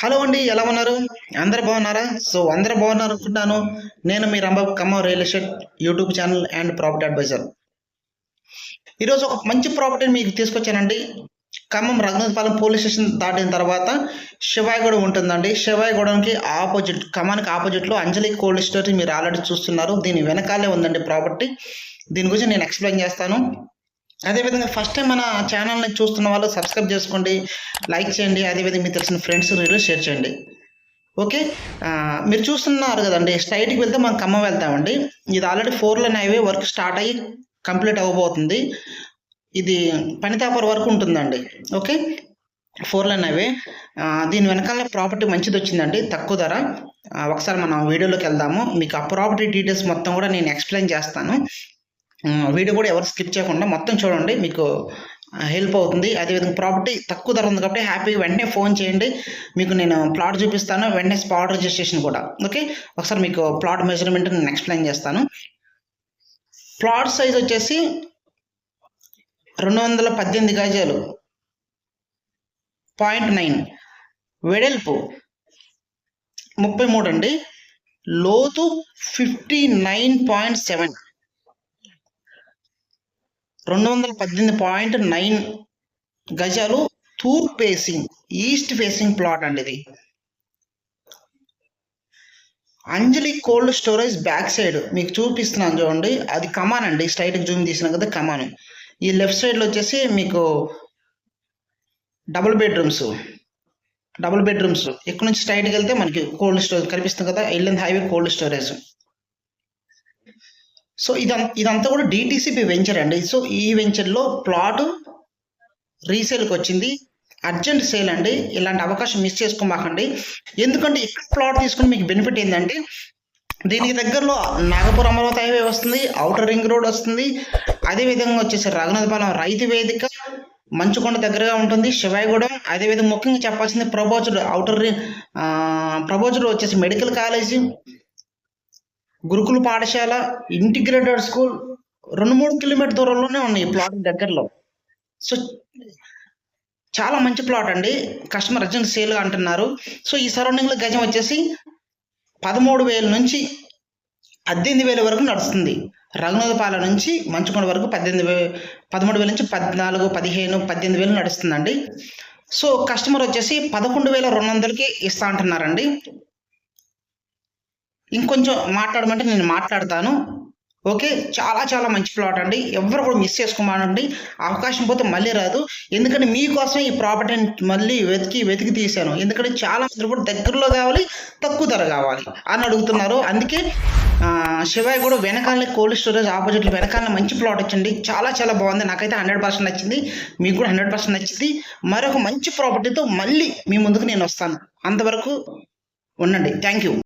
Hello అండి ఎలా ఉన్నారు? అందరు బాగున్నారా? సో అందరు బాగున్నారు అనుకుంటున్నాను నేను మీ Rambha Kamma real estate YouTube channel and property advisor. ఈరోజు ఒక మంచి ప్రాపర్టీని మీకు తీసుకొచ్చానండి. ఖమ్మం రఘునాథపాలెం పోలీస్ స్టేషన్ దాటిన తర్వాత శివాయిగూడ ఉంటుందండి. శివాయిగూడకి ఆపోజిట్ ఖమ్మానికి ఆపోజిట్లో అంజలి కోల్డ్ స్టోర్ మీరు ఆల్రెడీ చూస్తున్నారు. దీని వెనకాలే ఉందండి ప్రాపర్టీ. దీని గురించి నేను ఎక్స్ప్లెయిన్ చేస్తాను. అదేవిధంగా ఫస్ట్ టైం మన ఛానల్ని చూస్తున్న వాళ్ళు సబ్స్క్రైబ్ చేసుకోండి లైక్ చేయండి అదేవిధంగా మీకు తెలిసిన ఫ్రెండ్స్ రీలు షేర్ చేయండి. ఓకే మీరు చూస్తున్నారు కదండి స్ట్రైట్కి వెళ్తే మనం ఖమ్మం వెళ్తామండి. ఇది already four lane highway work start అయ్యి కంప్లీట్ అవ్వబోతుంది. ఇది పనితాపర్ వరకు ఉంటుందండి. ఓకే ఫోర్ లైన్ హైవే దీని వెనకాల ప్రాపర్టీ మంచిది వచ్చిందండి తక్కువ ధర. ఒకసారి మనం వీడియోలోకి వెళ్దాము. మీకు ఆ ప్రాపర్టీ డీటెయిల్స్ మొత్తం కూడా నేను ఎక్స్ప్లెయిన్ చేస్తాను. వీడియో కూడా ఎవరు స్కిప్ చేయకుండా మొత్తం చూడండి మీకు హెల్ప్ అవుతుంది. అదేవిధంగా ప్రాపర్టీ తక్కువ ధర ఉంది కాబట్టి హ్యాపీగా వెంటనే ఫోన్ చేయండి. మీకు నేను ప్లాట్ చూపిస్తాను వెంటనే స్పాట్ రిజిస్ట్రేషన్ కూడా. ఓకే ఒకసారి మీకు ప్లాట్ మెజర్మెంట్ నేను ఎక్స్ప్లెయిన్ చేస్తాను. ప్లాట్ సైజ్ వచ్చేసి రెండు వందల పద్దెనిమిది గజాలు. పాయింట్ నైన్ వెడల్పు ముప్పై మూడు అండి. లోతు ఫిఫ్టీ నైన్ పాయింట్ సెవెన్ రెండు వందల పద్దెనిమిది పాయింట్ నైన్ గజాలు తూర్పు ఫేసింగ్ ఈస్ట్ ఫేసింగ్ ప్లాట్ అండి ఇది. Anjali cold storage back side మీకు చూపిస్తున్నాను చూడండి. అది కమాన్ అండి స్ట్రైట్ జూమ్ తీసిన కదా కమాన్. ఈ లెఫ్ట్ సైడ్లో వచ్చేసి మీకు డబుల్ బెడ్రూమ్స్ డబుల్ బెడ్రూమ్స్. ఇక్కడ నుంచి స్ట్రైట్కి వెళ్తే మనకి కోల్డ్ స్టోరేజ్ కనిపిస్తుంది కదా Yellandu highway cold storage. So ఇదంతా ఇదంతా కూడా డిటిసిపి వెంచర్ అండి. సో ఈ వెంచర్లో ప్లాట్ రీసేల్కి వచ్చింది అర్జెంట్ సేల్ అండి ఇలాంటి అవకాశం మిస్ చేసుకోమాకండి. ఎందుకంటే ఇక్కడ ప్లాట్ తీసుకుని మీకు బెనిఫిట్ ఏంటంటే దీనికి దగ్గరలో నాగపురం అమరావతి హైవే వస్తుంది అవుటర్ రింగ్ రోడ్ వస్తుంది. అదేవిధంగా వచ్చేసి రఘునాథపాలెం రైతు వేదిక మంచుకొండ దగ్గరగా ఉంటుంది. శివాయిగూడెం అదేవిధంగా ముఖ్యంగా చెప్పాల్సింది ప్రభోజుడు అవుటర్ రింగ్ ప్రభోజుడు వచ్చేసి మెడికల్ కాలేజీ గురుకుల పాఠశాల ఇంటిగ్రేటెడ్ స్కూల్ రెండు మూడు కిలోమీటర్ దూరంలోనే ఉన్నాయి ఈ ప్లాట్ దగ్గరలో. సో చాలా మంచి ప్లాట్ అండి. కస్టమర్ అర్జెంట్ సేల్ అంటున్నారు. సో ఈ సరౌండింగ్లో గజం వచ్చేసి పదమూడు వేల నుంచి పద్దెనిమిది వేల వరకు నడుస్తుంది. రఘునాథపాల నుంచి మంచుకొండ వరకు పద్దెనిమిది వే పదమూడు వేల నుంచి పద్నాలుగు పదిహేను పద్దెనిమిది వేలు నడుస్తుందండి. సో కస్టమర్ వచ్చేసి పదకొండు వేల రెండు వందలకి ఇస్తా అంటున్నారండి. ఇంకొంచెం మాట్లాడమంటే నేను మాట్లాడతాను. ఓకే? చాలా చాలా మంచి ప్లాట్ అండి. ఎవరు కూడా మిస్ చేసుకోమానండి అవకాశం పోతే మళ్ళీ రాదు. ఎందుకంటే మీకోసం ఈ ప్రాపర్టీని మళ్ళీ వెతికి వెతికి తీశాను. ఎందుకంటే చాలా మంది కూడా దగ్గరలో కావాలి తక్కువ ధర కావాలి అని అడుగుతున్నారు. అందుకే శివాయ్ శివాయి కూడా వెనకాలనే కోల్డ్ స్టోరేజ్ ఆపోజిట్లో వెనకాలనే మంచి ప్లాట్ వచ్చింది. చాలా చాలా బాగుంది. నాకైతే హండ్రెడ్ పర్సెంట్ నచ్చింది. మీకు కూడా హండ్రెడ్ పర్సెంట్ నచ్చింది. మరొక మంచి ప్రాపర్టీతో మళ్ళీ మీ ముందుకు నేను వస్తాను. అంతవరకు ఉండండి. Thank you.